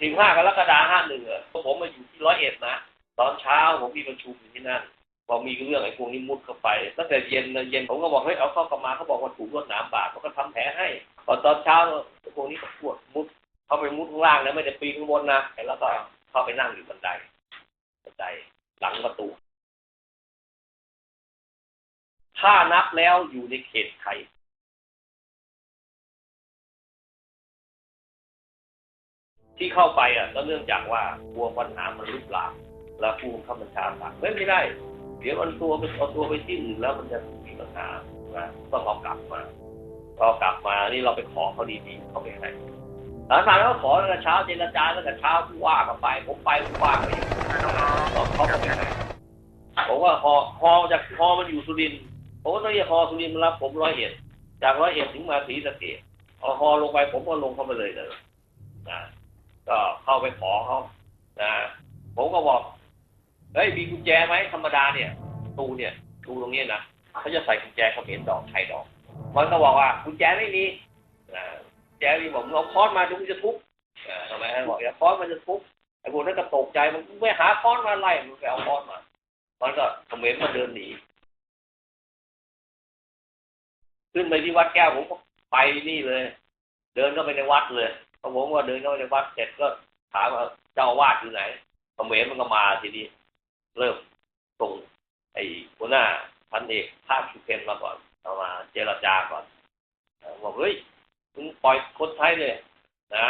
สิบห้ากรกฎาห้าหนึ่งอะผมมาอยู่ที่ร้อยเอ็ดนะ ตอนเช้าผมมีประชุมอยู่ที่นั่นพอมีเรื่องไอ้พวกนี้มุดเข้าไป ตั้งแต่เย็นเย็นผมก็บอกเฮ้เอาเข้ากลับมาเขาบอกว่าถูกรวดหนามบาดเขาก็ทำแผลให้พอตอนเช้าไอ้พวกนี้ก็ปวดมุดเขาไปมุดข้างล่างนะไม่ได้ปีนข้างบนนะแล้วก็เข้าไปนั่งอยู่บันไดบันไดหลังประตู ถ้านับแล้วอยู่ในเขตไทย ที่เข้าไปอะก็เนื่องจากว่ากลัวปัญหามันลุกลามแล้วผู้บังคับบัญชาสั่งไม่ได้ เดี๋ยวมันตัวไปเอาตัวไปที่อื่นแล้วมันจะมีปัญหานะต้องเอากลับมาพอกลับมานี่เราไปขอเขาดีๆเขาไปให้สารสารเขาขอตั้งแต่เช้าเจรจาตั้งแต่เช้าผู้ว่าก็ไป ผมไปผู้ว่าก็เขาก็ไปให้ผมว่าฮอฮอจากฮอมันอยู่สุรินทร์ผมก็ต้องเรียกฮอสุรินทร์มารับผมร้อยเอ็ดจากร้อยเอ็ดถึงมาศรีสะเกษเอาฮอลงไปผมก็ลงเข้าไปเลยเลยนะ ก็เข้าไปขอเขานะผมก็บอกเฮ้ยมีกุญแจไหมธรรมดาเนี่ยตูเนี่ยตูตรงนี้นะเขาจะใส่กุญแจเขมรดอกไทยดอก มันก็บอกว่ากุญแจไม่มีอ่ากุญแจมีบอกมึงเอาค้อนมาดูมึงจะทุบทำไมให้บอกอย่าค้อนมันจะทุบไอ้พวกนั้นก็ตกใจมันไม่หาค้อนมาไล่มันไปเอาค้อนมา มันก็เขมรมันเดินหนีขึ้นไปที่วัดแก้วผมก็ไปนี่เลย เดินเข้าไปในวัดเลย พอผมว่าเดินเข้าไปในวัดเสร็จก็ถามว่าเจ้าวาดอยู่ไหนเขมรมันก็มาทีนี้ เริ่มส่งไอ้หัวหน้าพันเอกภาคสุเพนมาก่อนเอามาเจรจาก่อนบอกเฮ้ยมึงปล่อยคนไทยเลยนะ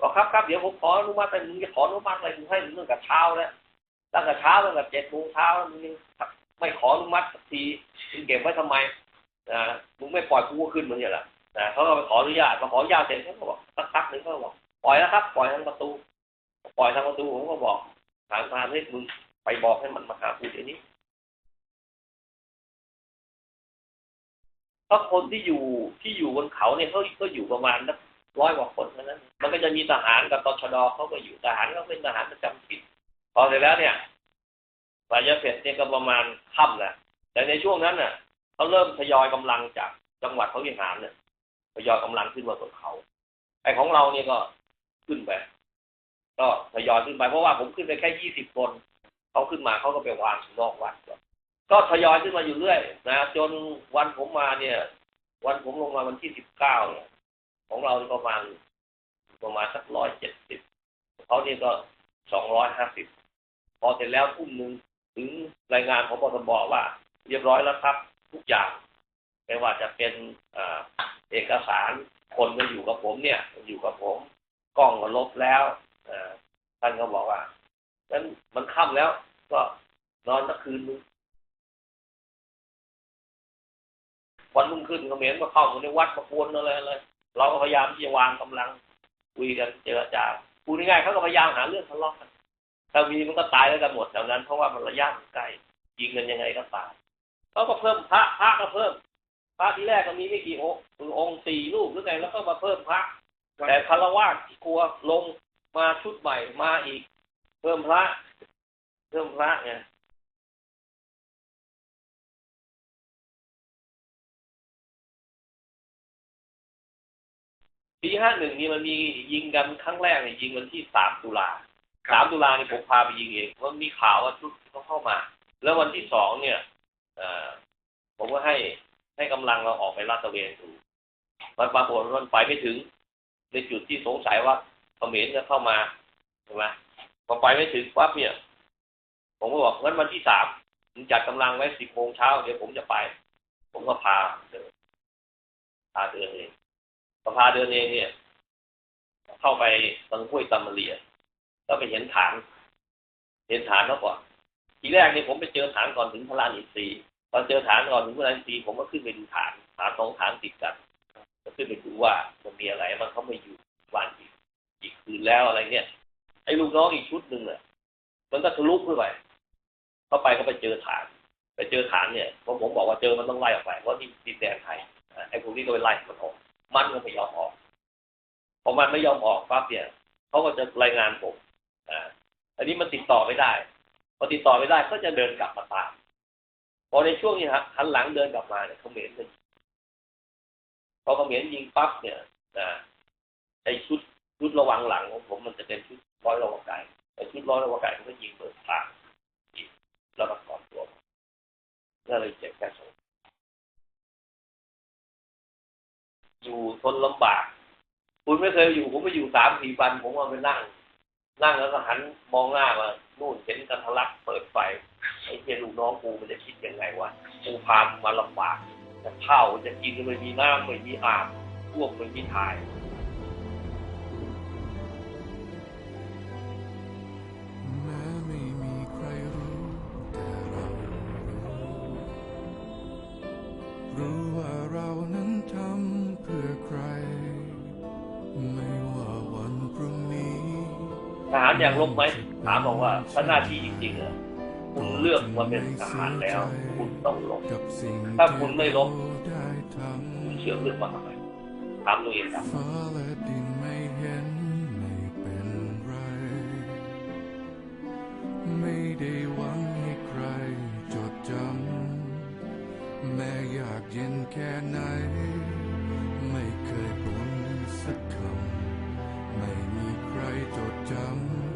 บอกครับครับเดี๋ยวผมขออนุมัติแต่มึงจะขออนุมัติอะไรมึงให้มึงตั้งแต่เช้าแล้วตั้งแต่เช้าตั้งแต่เจ็ดโมงเช้าแล้วมึงยังไม่ขออนุมัติสักทีมึงเก็บไว้ทำไมนะมึงไม่ปล่อยกูก็ขึ้นมึงอย่างละนะเขาก็ไปขออนุญาตมาขออนุญาตเสร็จเขาก็บอก พักหนึ่งก็บอกปล่อยแล้วครับ ปล่อยทางประตู ปล่อยทางประตูผมก็บอกทางพานให้มึงไปบอกให้มันมาหากูเดี๋ยวนี้เพราะคนที่อยู่ที่อยู่บนเขาเนี่ยเขาก็อยู่ประมาณนักร้อยกว่าคนเท่านั้น มันก็จะมีทหารกับตชดเขาก็อยู่ทหารก็เป็นทหารประจำถิ่นพอเสร็จแล้วเนี่ยปลายเสร็จเนี่ยก็ประมาณค่ำแหละแต่ในช่วงนั้นน่ะเขาเริ่มทยอยกำลังจากจังหวัดเขาวิหารเนี่ยทยอยกำลังขึ้นมาบนเขา ไอ้ของเราเนี่ยก็ขึ้นไป ก็ทยอยขึ้นไป เพราะว่าผมขึ้นไปแค่ยี่สิบคนเขาขึ้นมาเขาก็ไปวางนอกวัดก็ทยอยขึ้นมาอยู่เรื่อยนะจนวันผมมาเนี่ย วันผมลงมาวันที่สิบเก้าเนี่ยของเราประมาณประมาณสักร้อยเจ็ดสิบเขาเนี่ยก็สองร้อยห้าสิบพอเสร็จแล้วทุ่มหนึ่งถึงรายงานของปทบว่า เรียบร้อยแล้วครับ ทุกอย่าง ไม่ว่าจะเป็นอเอกสารคนมาอยู่กับผมเนี่ยอยู่กับผมกล้องก็ลบแล้วท่านก็บอกว่านั้นมันค่ำแล้ว ก็นอนสักคืนนึงวันรุ่งขึ้นเขมรมาเข้ามาในวัดมาควนอะไรอะไรเราก็พยายามที่จะวางกำลังคุยกันเจรจาพูดง่ายๆเขาก็พยายามหาเรื่องทะเลาะกันถ้ามีมันก็ตายแล้วกันหมดแถวนั้นเพราะว่ามันระยะใกล้ยิงกันยังไงก็ตายเขาก็เพิ่มพระพระก็เพิ่ม พระที่แรกก็มีไม่กี่องค์องค์สี่รูปหรือไงแล้วก็มาเพิ่มพระ แต่คารวะที่กลัวลงมาชุดใหม่มาอีก เพิ่มพระ เพิ่มพระไงปีห้าหนึ่งนี่มันมียิงกันครั้งแรกเนี่ยยิงวันที่สามตุลาสามตุลานี่ผมพาไปยิงเองเพราะมีข่าวว่าชุดเขาเข้ามา แล้ววันที่สองเนี่ยเอ่อผมก็ให้ ให้กำลังเราออกไปลาดตระเวนดูมันปรากฏว่ามันไปไม่ถึง ในจุดที่สงสัยว่าเขมรจะเข้ามาใช่ไหมพอไปไม่ถึงปั๊บเนี่ย ผมก็บอกงั้นวันที่สามผมจัดกำลังไว้สิบโมงเช้าเดี๋ยวผมจะไป ผมก็พาเดินพาเดินเองพอพาเดินเองเนี่ย เข้าไปตรงห้วยตำมะเรียก็ไปเห็นฐาน เห็นฐานแล้วก่อนทีแรกเนี่ยผมไปเจอฐานก่อนถึงพระลานอินทรีย์ อนเจอฐานก่อนถึงพระลาทีผมก็ขึ้นไปดูฐานฐานสองฐานติดกันก็ขึ้นไปดูว่ามันมีอะไรมันเขาไม่อยู่วันอีกอีกคืนแล้วอะไรเนี่ยไอ้ลูกน้องอีกชุดหนึ่งเนี่ยมันก็ทะลุขึ้นไปเข้าไปก็ไปเจอฐาน ไปเจอฐานเนี่ยเพราะผมบอกว่าเจอมันต้องไล่ออกไปเพราะที่ดินแดนไทยไอ้พวกนี้ก็ไปไล่มันออก มันก็ไม่ยอมออกพอมันไม่ยอมออกปั๊บเนี่ยเขาก็จะรายงานผมอ่าอันนี้มันติดต่อไม่ได้พอติดต่อไม่ได้ก็จะเดินกลับมาตาม พอในช่วงนี้ฮะหันหลังเดินกลับมาเนี่ยเขาเหม็นเลยพอเขาเหม็นยิงปั๊บเนี่ยนะไอชุดชุดระวังหลังของผมมันจะเป็นชุดร้อยระวังไก่ไอชุดร้อยระวังไก่มันก็ยิงเปิดทากแล้วก็ถอนตัวก็เลยเจ็บแค่สองอยู่ทนลำบาก คุณไม่เคยอยู่ ผมไปอยู่สามสี่วันผมว่าไปนั่ง นั่งแล้วก็หันมองหน้ามานู่นเห็นกันทะลักเปิดไฟ ไอ้เจลูกน้องกูมันจะคิดยังไงวะกูพามนมาลำบากจะข้าวจะกินก็ไม่มีน้ำไม่มีอาบพวกไม่มีถ่ายแม้ไม่มีใครรู้แต่เรารู้รู้ว่าเรานั้นทำเพื่อใคร ไม่ว่าวันพรุ่งนี้ทหารอยากลบไหมถามบอกว่าถ้าหน้าที่จริงๆอะคุณ เลือกมาเป็นทหารแล้ว คุณต้องลบกับสิ่งถ้าคุณไม่ลบที่เราได้ทคุณเชื่อเรื่องมาทำไมถามตัวเองครับำฟ้าและดินไม่เห็นไม่เป็นไรไม่ได้หวังให้ใครจดจำแม้อยากเย็นแค่ไหน ไม่เคยบ่นสักคำ ไม่มีใครจดจำแต่เราก็ยัง